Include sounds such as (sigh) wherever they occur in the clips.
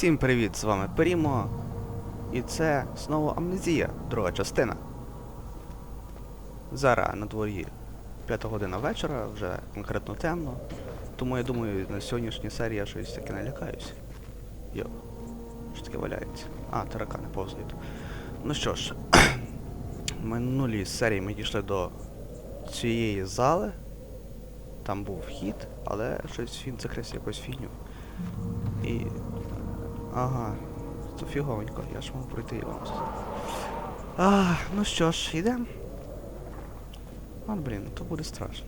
Всім привіт, з вами Перімо. І це знову Амнезія, друга частина. Зараз на дворі 5 година вечора, вже конкретно темно. Тому я думаю, на сьогоднішній серії я щось таке не лякаюсь. Йо, що таке валяється? А, таракани повзають. Ну що ж, (clears throat) в минулій серії ми дійшли до цієї зали. Там був вхід, але щось він закрився якоюсь фігню. І. Ага, це фіговенько, я ж мав пройти його. А, ну що ж, йдемо. От, блін, то буде страшно.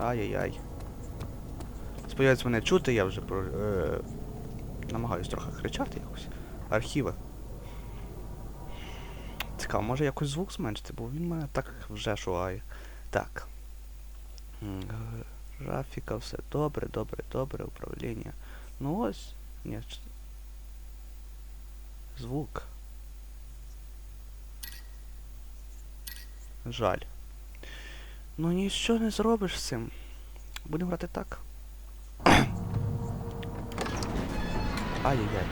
Ай-яй-яй. Сподіваюсь, мене чути, я вже про. Е, намагаюсь трохи кричати якось. Архіви. Цікаво, може якось звук зменшити, бо він мене так вже шугає. Так. Графіка, все добре, добре, добре, управління. Ну ось. Ні. Звук. Жаль. Ну нічого не зробиш з цим. Будемо грати так. Ай-яй-яй.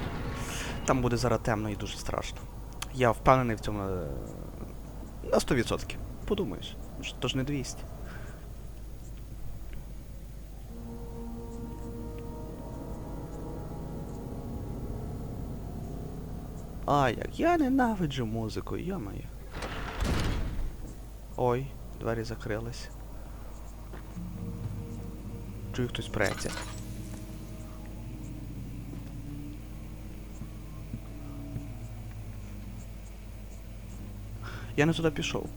Там буде зараз темно і дуже страшно. Я впевнений в цьому е, на 100%. Подумаєш. ж- То ж не 200. А, як я ненавиджу музику, йомаю. Ой, двері закрились. Чую, хтось преться. Я не туди пішов.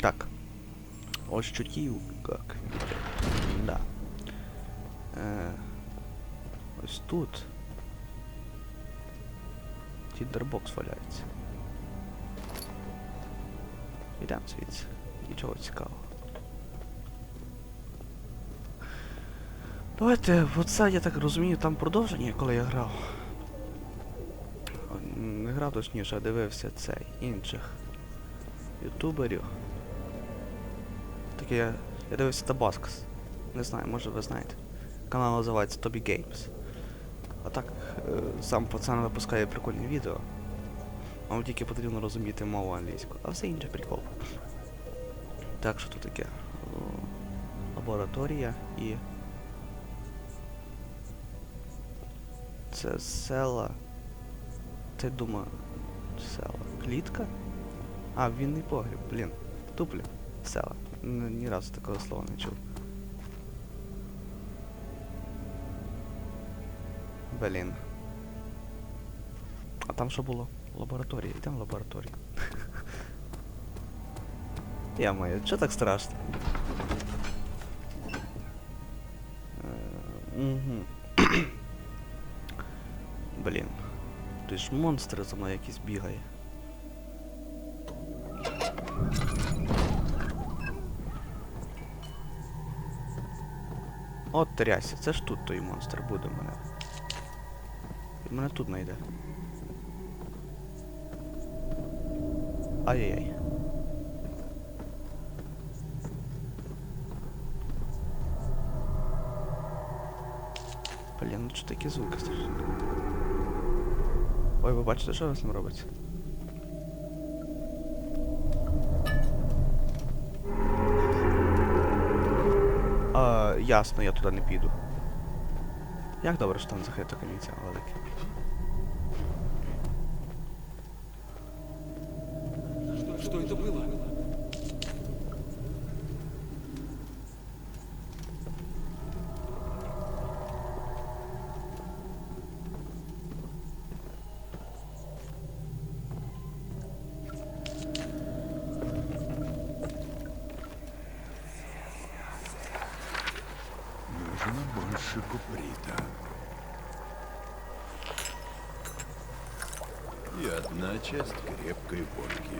так. Чутів, как. Да. Е, ось тут. Тіндербокс валяється. Ідемо звідси. Нічого цікавого. Давайте, оце, я так розумію, там продовження, коли я грав. Не грав точніше, дивився цей інших ютуберів. Таке я, я дивився Табаскас. Не знаю, може ви знаєте. Канал називається Тобі Games. А так, е, сам пацан випускає прикольні відео. Вам тільки потрібно розуміти мову англійську, а все інше прикол. Так, що тут таке? Лабораторія і. Це села. Ти думаю. Села. Клітка? А, вінний погріб, блін. Туплю. Села. Н- Ні разу такого слова не чув. Блін. А там що було? Лабораторія. Йдемо в лабораторію. (laughs) Я маю, що так страшно? Угу. (clears throat) Блін. Тут ж монстр за мною якийсь бігає. От трясся, це ж тут той монстр буде в мене. Він мене тут знайде. Ай-яй-яй. Блін, ну що такі звуки страшні. Ой, ви бачите, що з ним робиться? А, ясно, я туди не піду. Як добре, що там закрита комісія велика. Что, что это было? И одна часть крепкой водки.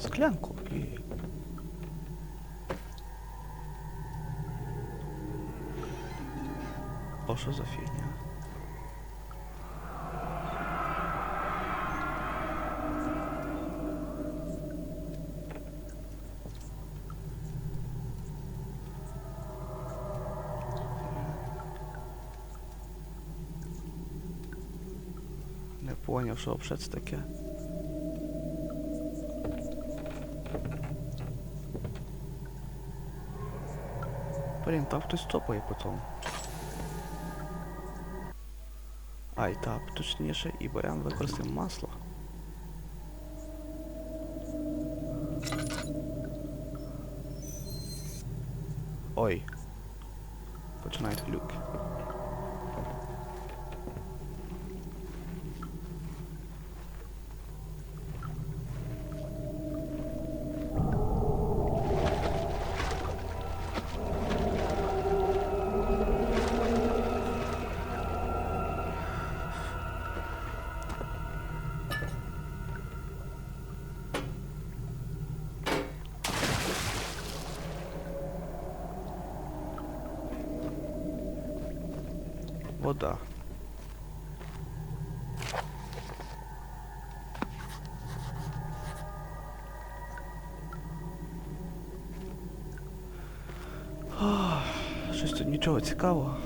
Склянку. І... О, що за фігня? Поняв, що взагалі це таке. Блін, там хтось топає потім. Ай, так, точніше, і беремо використаємо масло. Вода. Щось тут нічого цікавого.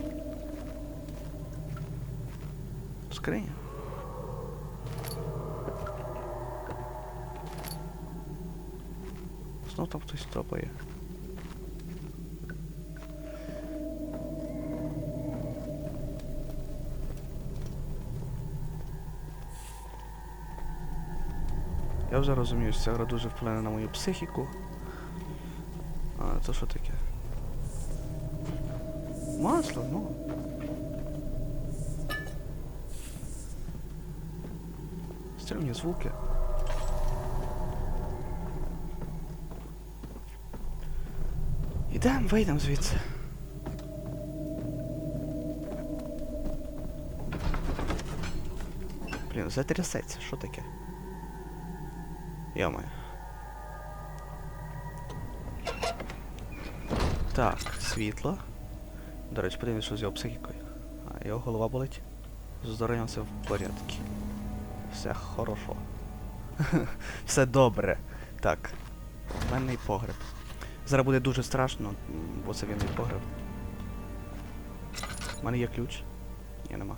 Скриня. Знов там хтось топає. Я вже розумію, що ця гра дуже вплине на мою психіку. А, це що таке? Масло, ну. Стрімні звуки. Ідемо, вийдемо звідси. Блін, затрясеться, що таке? Йомаю. Так, світло. До речі, подивимось, що з його психікою. А, його голова болить. З все в порядку. Все хорошо. (laughs) все добре. Так. Винний погреб. Зараз буде дуже страшно, бо це винний погреб. У мене є ключ. Ні, нема.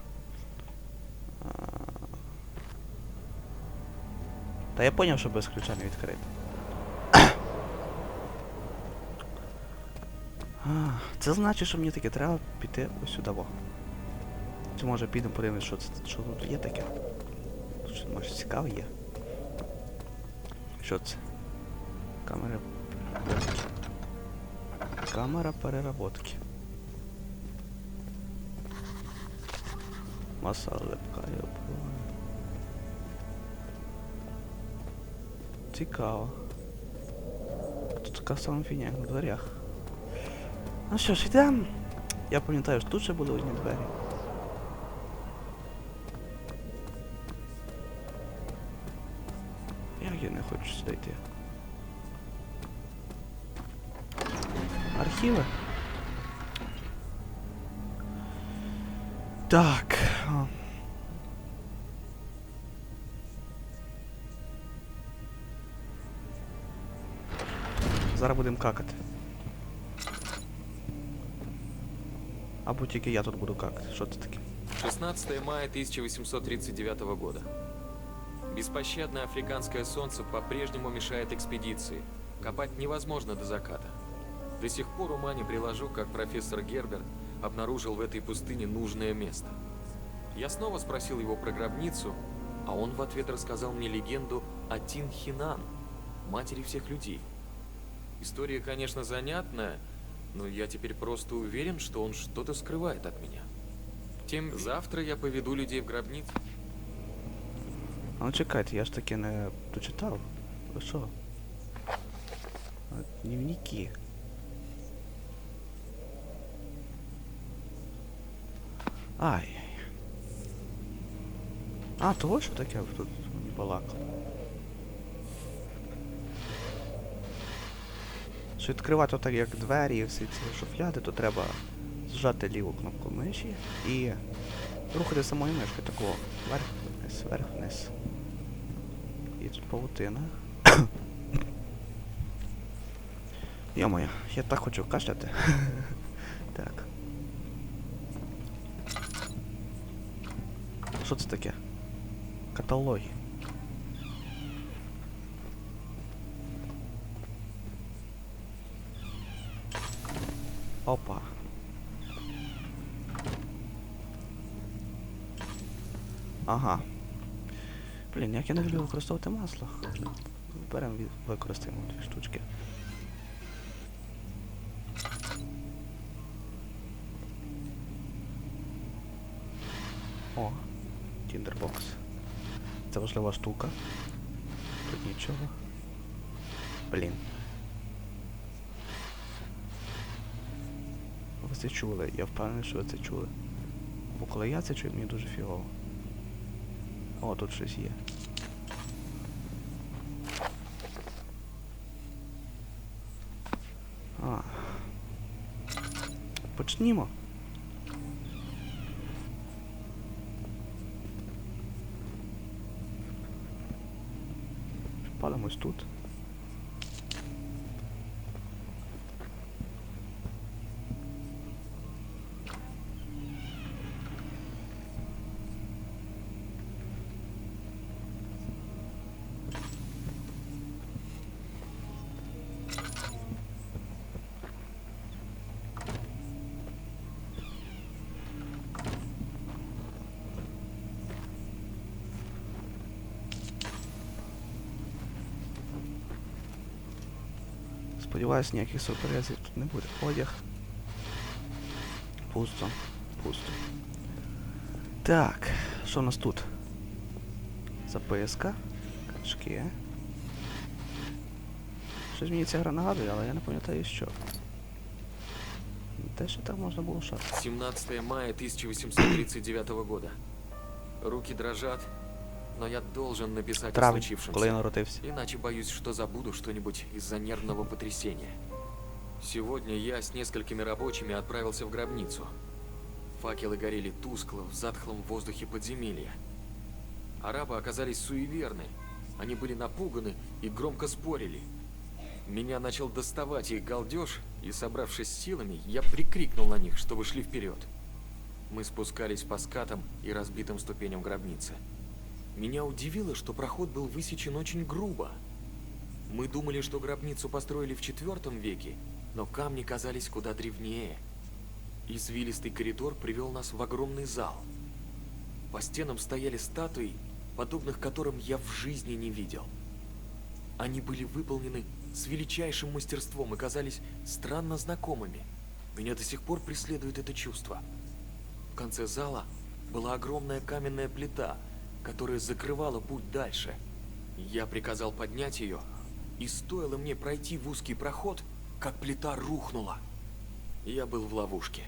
Та я поняв, що без ключа не відкрити. (coughs) Це значить, що мені таки треба піти ось сюди. Во. Чи може підемо подивимось, що це що тут є таке? Тут що, може цікаве є. Що це? Камера. Камера переработки. Маса липка, я Цікаво. Тут така сама фігня, як на дверях. Ну що ж, йдемо. Я пам'ятаю, що тут ще були одні двері. Як я не хочу сюди йти? Архіви? Так. Зараз будемо какати. Або тільки я тут буду какати. Що це таке? 16 мая 1839 года. Беспощадное африканское солнце по-прежнему мешает экспедиции. Копать невозможно до заката. До сих пор ума не приложу, как профессор Гербер обнаружил в этой пустыне нужное место. Я снова спросил его про гробницу, а он в ответ рассказал мне легенду о Тинхинан, матери всех людей. История, конечно, занятная, но я теперь просто уверен, что он что-то скрывает от меня. Тем завтра я поведу людей в гробницу. А ну чекайте, я ж таки не дочитав. Ви що? А, Дневники. Ай. А, того що таке тут балакало? Щоб відкривати отак як двері і всі ці шуфляди, то треба зжати ліву кнопку миші і рухати самою мишкою такого. Вверх вниз, вверх вниз. І тут павутина. (coughs) Йо-моє, я так хочу кашляти. (laughs) так. Що це таке? Каталоги. Опа. Ага. Блін, як я не люблю використовувати масло. Беремо використаємо дві штучки. О, тіндербокс. Це важлива штука. Тут нічого. Блін. Ви це чули, я впевнений, що ви це чули. Бо коли я це чую, мені дуже фігово. О, тут щось є. А. Почнімо. Палимось тут. Сподіваюсь, ніяких сюрпризів тут не буде. Одяг. Пусто. Пусто. Так, що у нас тут? Записка. Книжки. Щось мені ця гра нагадує, але я не пам'ятаю що. Де ще так можна було шати? 17 мая 1839 года. Руки дрожат, но я должен написать о Травень, коли я случившемся. народився. Иначе боюсь, что забуду что-нибудь из-за нервного потрясения. Сегодня я с несколькими рабочими отправился в гробницу. Факелы горели тускло в затхлом воздухе подземелья. Арабы оказались суеверны. Они были напуганы и громко спорили. Меня начал доставать их галдеж, и, собравшись с силами, я прикрикнул на них, чтобы шли вперед. Мы спускались по скатам и разбитым ступеням гробницы. Меня удивило, что проход был высечен очень грубо. Мы думали, что гробницу построили в IV веке, но камни казались куда древнее. Извилистый коридор привел нас в огромный зал. По стенам стояли статуи, подобных которым я в жизни не видел. Они были выполнены с величайшим мастерством и казались странно знакомыми. Меня до сих пор преследует это чувство. В конце зала была огромная каменная плита, которая закрывала путь дальше. Я приказал поднять ее, и стоило мне пройти в узкий проход, как плита рухнула. Я был в ловушке.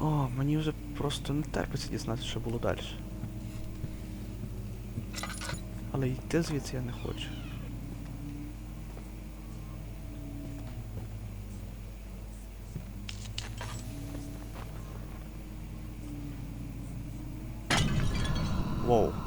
О, мені вже просто не терпиться дізнатися, що було далі. Але йти звідси я не хочу. Воу.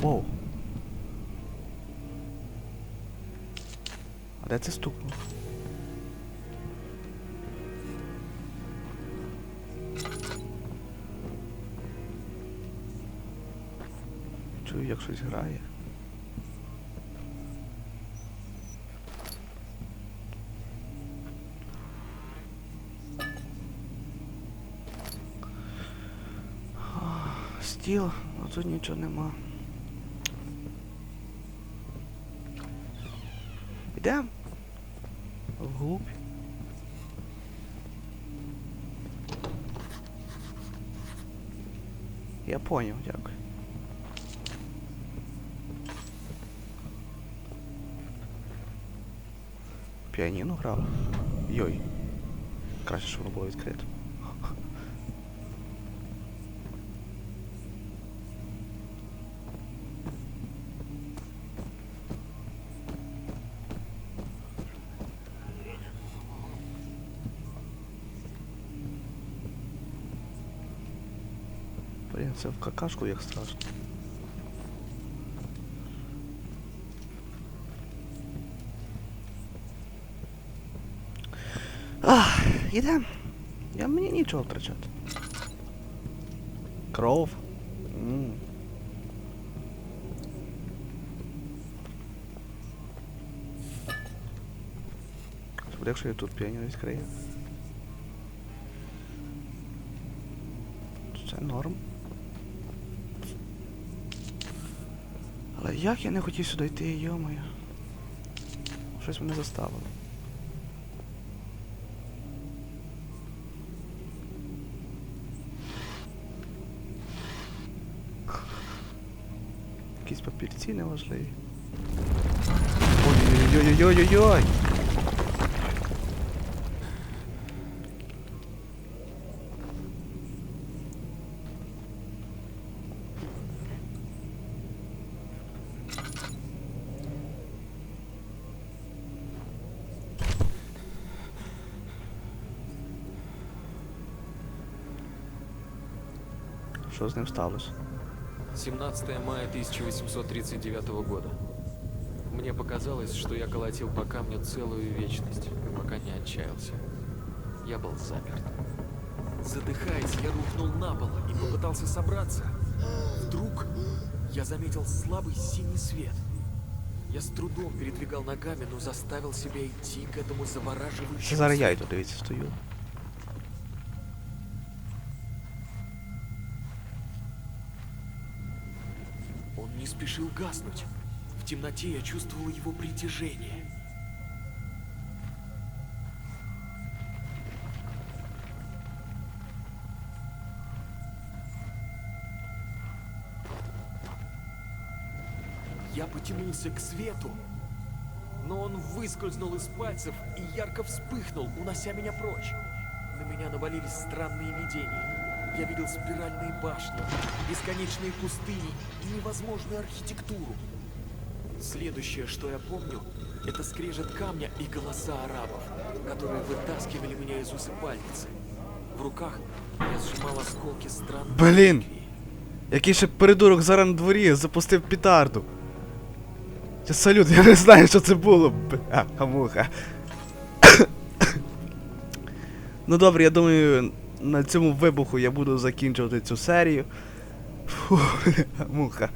Воу. А де це стукнув? Чую, як щось грає. Стіл, а тут нічого нема. Йдемо? Вглубь. Я поняв, дякую. Піаніно грав. Йой. Краще, щоб воно було відкрито. Блін, це в какашку як страшно. Ах, ідем. Я мені нічого втрачати. Кров. М. Що буде, якщо я тут піаніно відкрию? Це норм. Як я не хотів сюди йти, йомою. Щось мене заставило. Якісь папірці неважливі. Ой-ой-ой-ой-ой-ой-ой! Що з ним сталося? 17 мая 1839 года. Мне показалось, что я колотил по камню целую вечность, пока не отчаялся. Я был заперт. Задыхаясь, я рухнул на пол и попытался собраться. Вдруг я заметил слабый синий свет. Я с трудом передвигал ногами, но заставил себя идти к этому Це завораживающему зараз я свету. йду, дивіться, стою. Спешил гаснуть. В темноте я чувствовал его притяжение. Я потянулся к свету, но он выскользнул из пальцев и ярко вспыхнул, унося меня прочь. На меня навалились странные видения. Я видел спиральные башни, бесконечные пустыни и невозможную архитектуру. Следующее, что я помню, это скрежет камня и голоса арабов, которые вытаскивали меня из усыпальницы. В руках я сжимал осколки странной Блин! Який ще придурок зараз на дворі запустив петарду. Це салют, я не знаю, що це було. Бля, муха. (coughs) ну добре, я думаю, на цьому вибуху я буду закінчувати цю серію. Фу, (laughs) муха.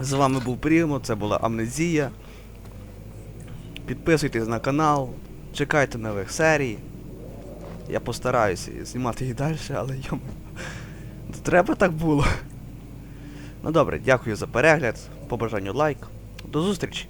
З вами був Прімо, це була Амнезія. Підписуйтесь на канал, чекайте нових серій. Я постараюся знімати їх далі, але йому. (laughs) Треба так було. Ну добре, дякую за перегляд. По бажанню лайк. До зустрічі!